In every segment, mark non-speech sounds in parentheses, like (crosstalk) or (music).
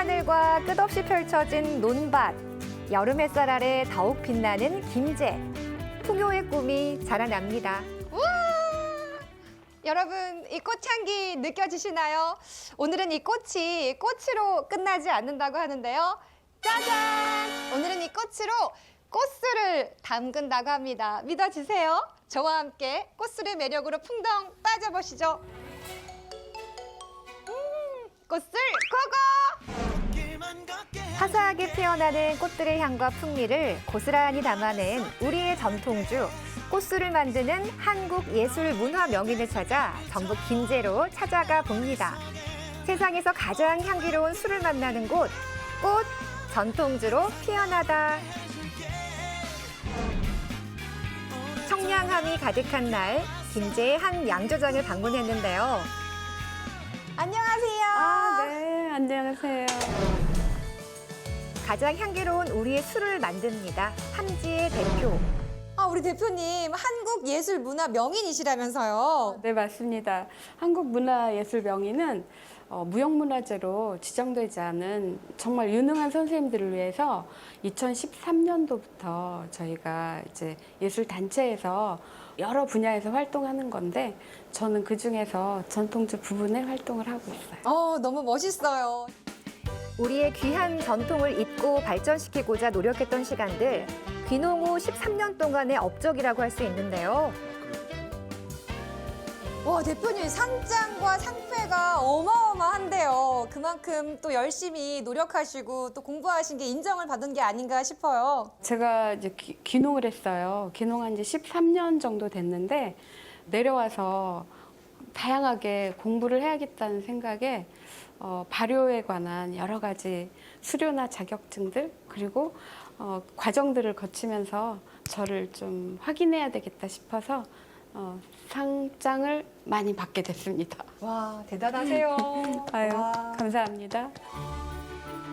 하늘과 끝없이 펼쳐진 논밭, 여름 햇살 아래 더욱 빛나는 김제. 풍요의 꿈이 자라납니다. 여러분, 이 꽃향기 느껴지시나요? 오늘은 이 꽃이 꽃으로 끝나지 않는다고 하는데요. 짜잔! 오늘은 이 꽃으로 꽃술을 담근다고 합니다. 믿어지세요? 저와 함께 꽃술의 매력으로 풍덩 빠져보시죠. 음, 꽃술 고고! 화사하게 피어나는 꽃들의 향과 풍미를 고스란히 담아낸 우리의 전통주 꽃술을 만드는 한국 예술 문화 명인을 찾아 전북 김제로 찾아가 봅니다. 세상에서 가장 향기로운 술을 만나는 곳, 꽃 전통주로 피어나다. 청량함이 가득한 날, 김제의 한 양조장을 방문했는데요. 안녕하세요. 아, 네, 안녕하세요. 가장 향기로운 우리의 술을 만듭니다. 함지의 대표. 아, 우리 대표님 한국 예술 문화 명인이시라면서요. 네, 맞습니다. 한국문화예술 명인은 어, 무형문화재로 지정되지 않은 정말 유능한 선생님들을 위해서 2013년도부터 저희가 이제 예술단체에서 여러 분야에서 활동하는 건데 저는 그 중에서 전통주 부분에 활동을 하고 있어요. 어, 너무 멋있어요. 우리의 귀한 전통을 잇고 발전시키고자 노력했던 시간들 귀농 후 13년 동안의 업적이라고 할 수 있는데요. 와 대표님 상장과 상패가 어마어마한데요. 그만큼 또 열심히 노력하시고 또 공부하신 게 인정을 받은 게 아닌가 싶어요. 제가 이제 기, 귀농을 했어요. 귀농한 지 13년 정도 됐는데 내려와서 다양하게 공부를 해야겠다는 생각에 어, 발효에 관한 여러 가지 수료나 자격증들 그리고 어, 과정들을 거치면서 저를 좀 확인해야 되겠다 싶어서 어, 상장을 많이 받게 됐습니다. 와 대단하세요. (laughs) 아유, 와. 감사합니다.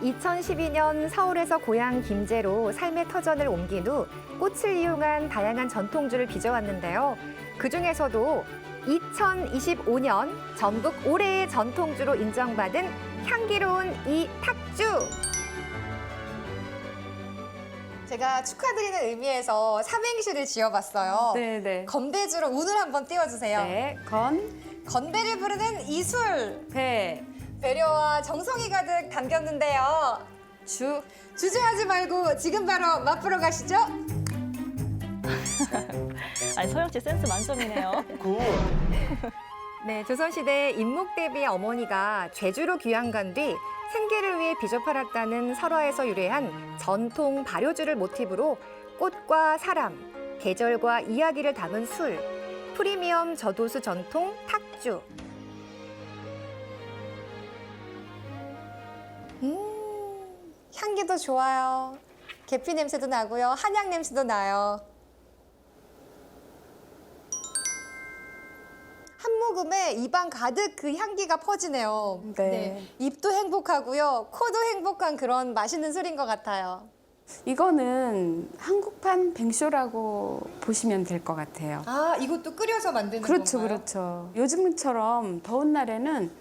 2012년 서울에서 고향 김제로 삶의 터전을 옮긴 후 꽃을 이용한 다양한 전통주를 빚어왔는데요. 그 중에서도 2025년 전북 올해의 전통주로 인정받은 향기로운 이 탁주. 제가 축하드리는 의미에서 삼행시를 지어봤어요. 네, 네. 건배주로 운을 한번 띄워주세요. 네, 건, 건배를 부르는 이술. 배, 배려와 정성이 가득 담겼는데요. 주, 주저하지 말고 지금 바로 맛보러 가시죠. 아니 서영 씨 센스 만점이네요. (laughs) 네, 조선시대 임목대비의 어머니가 제주로 귀향간 뒤 생계를 위해 빚어 팔았다는 설화에서 유래한 전통 발효주를 모티브로 꽃과 사람, 계절과 이야기를 담은 술, 프리미엄 저도수 전통 탁주. 음, 향기도 좋아요. 계피 냄새도 나고요. 한약 냄새도 나요. 한 모금에 입안 가득 그 향기가 퍼지네요. 네. 입도 행복하고요. 코도 행복한 그런 맛있는 술인 것 같아요. 이거는 한국판 뱅쇼라고 보시면 될 것 같아요. 아, 이것도 끓여서 만드는 그렇죠, 건가요? 그렇죠. 요즘처럼 더운 날에는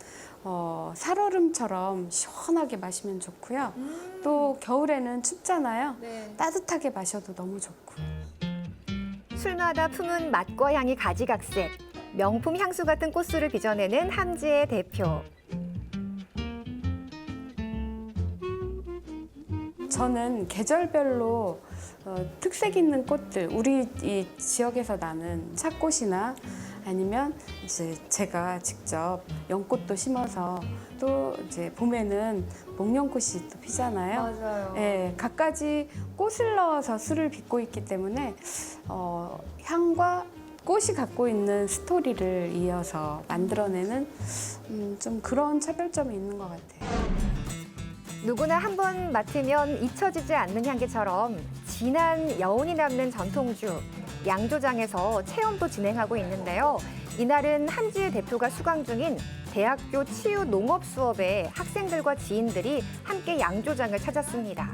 어, 살얼음처럼 시원하게 마시면 좋고요. 또 겨울에는 춥잖아요. 네. 따뜻하게 마셔도 너무 좋고. 술마다 품은 맛과 향이 가지각색. 명품 향수 같은 꽃술을 빚어내는 함지의 대표. 저는 계절별로 어, 특색 있는 꽃들, 우리 이 지역에서 나는 찻꽃이나 아니면 이제 제가 직접 연꽃도 심어서 또 이제 봄에는 목련꽃이 또 피잖아요. 맞아요. 예, 갖가지 꽃을 넣어서 술을 빚고 있기 때문에 어, 향과 꽃이 갖고 있는 스토리를 이어서 만들어내는 음, 좀 그런 차별점이 있는 것 같아요. 누구나 한 번 맡으면 잊혀지지 않는 향기처럼 진한 여운이 남는 전통주 양조장에서 체험도 진행하고 있는데요. 이날은 함지의 대표가 수강 중인 대학교 치유 농업 수업에 학생들과 지인들이 함께 양조장을 찾았습니다.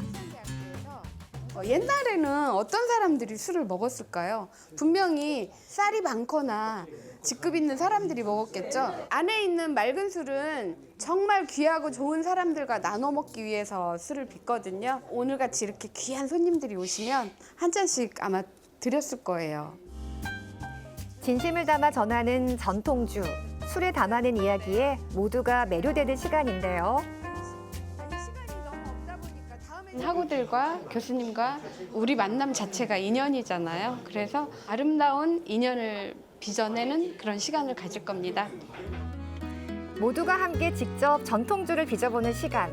어, 옛날에는 어떤 사람들이 술을 먹었을까요? 분명히 쌀이 많거나 직급 있는 사람들이 먹었겠죠. 안에 있는 맑은 술은 정말 귀하고 좋은 사람들과 나눠 먹기 위해서 술을 빚거든요. 오늘 같이 이렇게 귀한 손님들이 오시면 한 잔씩 아마 드렸을 거예요. 진심을 담아 전하는 전통주. 술에 담아낸 이야기에 모두가 매료되는 시간인데요. 학우들과 교수님과 우리 만남 자체가 인연이잖아요. 그래서 아름다운 인연을 빚어내는 그런 시간을 가질 겁니다. 모두가 함께 직접 전통주를 빚어보는 시간.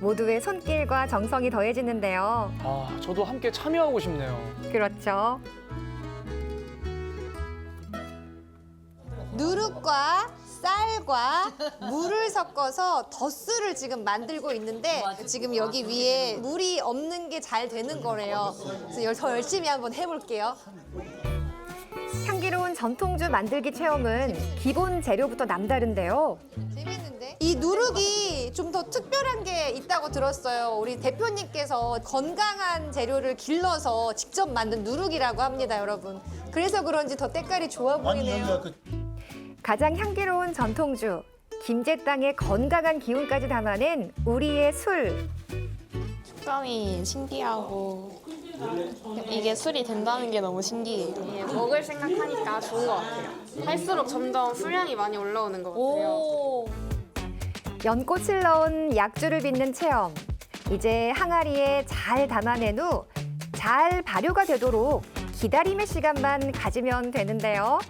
모두의 손길과 정성이 더해지는데요. 아, 저도 함께 참여하고 싶네요. 그렇죠. 누룩과 쌀과 물을 섞어서 덧술을 지금 만들고 있는데 지금 여기 위에 물이 없는 게 잘 되는 거래요. 그래서 열- 더 열심히 한번 해볼게요. 향기로운 전통주 만들기 체험은 기본 재료부터 남다른데요. 재밌는데? 이 누룩이 좀 더 특별한 게 있다고 들었어요. 우리 대표님께서 건강한 재료를 길러서 직접 만든 누룩이라고 합니다, 여러분. 그래서 그런지 더 때깔이 좋아 아니 보이네요. 여기가 그 가장 향기로운 전통주. 김제 땅의 건강한 기운까지 담아낸 우리의 술. 식감이 신기하고 이게 술이 된다는 게 너무 신기해요. 예, 먹을 생각하니까 좋은 것 같아요. 할수록 점점 술량이 많이 올라오는 것 같아요. 오. 연꽃을 넣은 약주를 빚는 체험. 이제 항아리에 잘 담아낸 후 잘 발효가 되도록 기다림의 시간만 가지면 되는데요.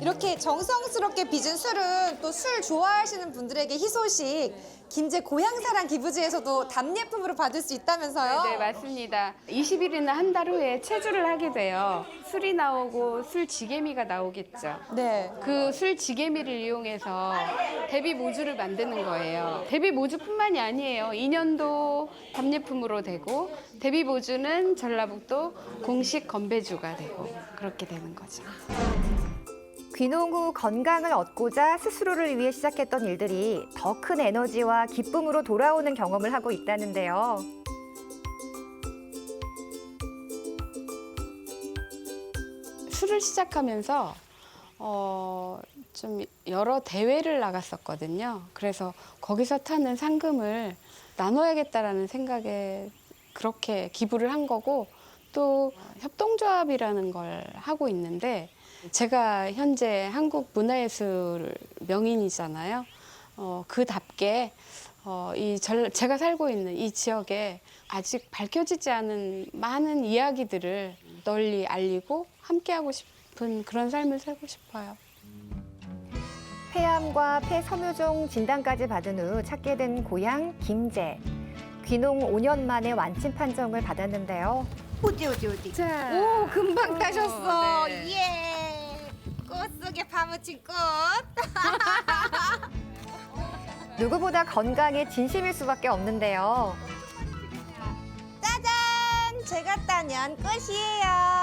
이렇게 정성스럽게 빚은 술은 또 술 좋아하시는 분들에게 희소식 김제 고향사랑 기부지에서도 답례품으로 받을 수 있다면서요? 네, 맞습니다. 20일이나 한 달 후에 체주를 하게 돼요. 술이 나오고 술 지게미가 나오겠죠. 네. 그 술 지게미를 이용해서 데뷔 모주를 만드는 거예요. 데뷔 모주뿐만이 아니에요. 인연도 답례품으로 되고 데뷔 모주는 전라북도 공식 건배주가 되고 그렇게 되는 거죠. 귀농 후 건강을 얻고자 스스로를 위해 시작했던 일들이 더 큰 에너지와 기쁨으로 돌아오는 경험을 하고 있다는데요. 술을 시작하면서 어, 좀 여러 대회를 나갔었거든요. 그래서 거기서 타는 상금을 나눠야겠다라는 생각에 그렇게 기부를 한 거고 또 협동조합이라는 걸 하고 있는데 제가 현재 한국 문화예술 명인이잖아요. 어, 그답게 어, 이 절, 제가 살고 있는 이 지역에 아직 밝혀지지 않은 많은 이야기들을 널리 알리고 함께하고 싶은 그런 삶을 살고 싶어요. 폐암과 폐섬유종 진단까지 받은 후 찾게 된 고향 김제. 귀농 5년 만에 완치 판정을 받았는데요. 어디 어디 어디. 자, 오 금방 따셨어. 네. 예. 꽃 속에 파묻힌 꽃. (laughs) 누구보다 건강에 진심일 수밖에 없는데요. 짜잔. 제가 따낸 꽃이에요.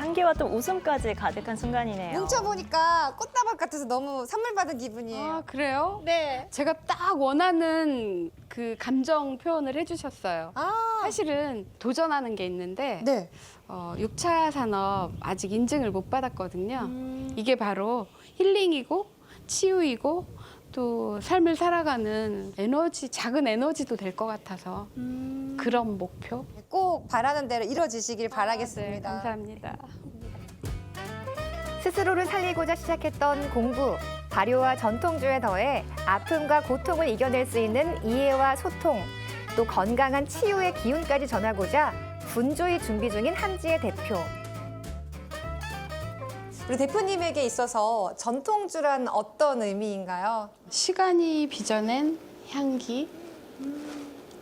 어, 향기와 또 웃음까지 가득한 순간이네요. 뭉쳐보니까 꽃다발 같아서 너무 선물 받은 기분이에요. 아, 그래요? 네. 제가 딱 원하는 그 감정 표현을 해주셨어요. 아. 사실은 도전하는 게 있는데 네. 어, 6차 산업 아직 인증을 못 받았거든요. 음. 이게 바로 힐링이고 치유이고 또 삶을 살아가는 에너지 작은 에너지도 될 것 같아서 음. 그런 목표. 꼭 바라는 대로 이루어지시길 네, 바라겠습니다. 감사합니다. 스스로를 살리고자 시작했던 공부, 발효와 전통주에 더해 아픔과 고통을 이겨낼 수 있는 이해와 소통, 또 건강한 치유의 기운까지 전하고자 분주히 준비 중인 한지의 대표. 우리 대표님에게 있어서 전통주란 어떤 의미인가요? 시간이 빚어낸 향기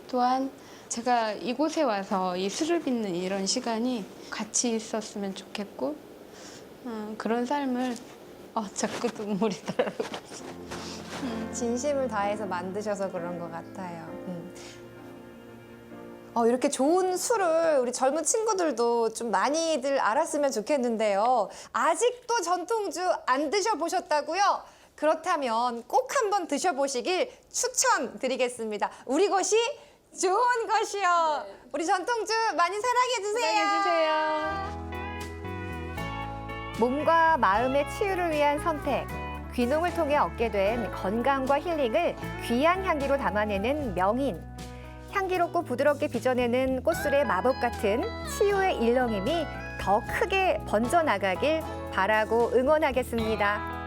또한 제가 이곳에 와서 이 술을 빚는 이런 시간이 같이 있었으면 좋겠고 음, 그런 삶을 어, 자꾸 눈물이 (laughs) 나요. 진심을 다해서 만드셔서 그런 것 같아요. 음. 어, 이렇게 좋은 술을 우리 젊은 친구들도 좀 많이들 알았으면 좋겠는데요. 아직도 전통주 안 드셔보셨다고요? 그렇다면 꼭 한번 드셔보시길 추천드리겠습니다. 우리 것이 좋은 것이요. 우리 전통주 많이 사랑해주세요. 몸과 마음의 치유를 위한 선택. 귀농을 통해 얻게 된 건강과 힐링을 귀한 향기로 담아내는 명인. 향기롭고 부드럽게 빚어내는 꽃술의 마법 같은 치유의 일렁임이 더 크게 번져나가길 바라고 응원하겠습니다.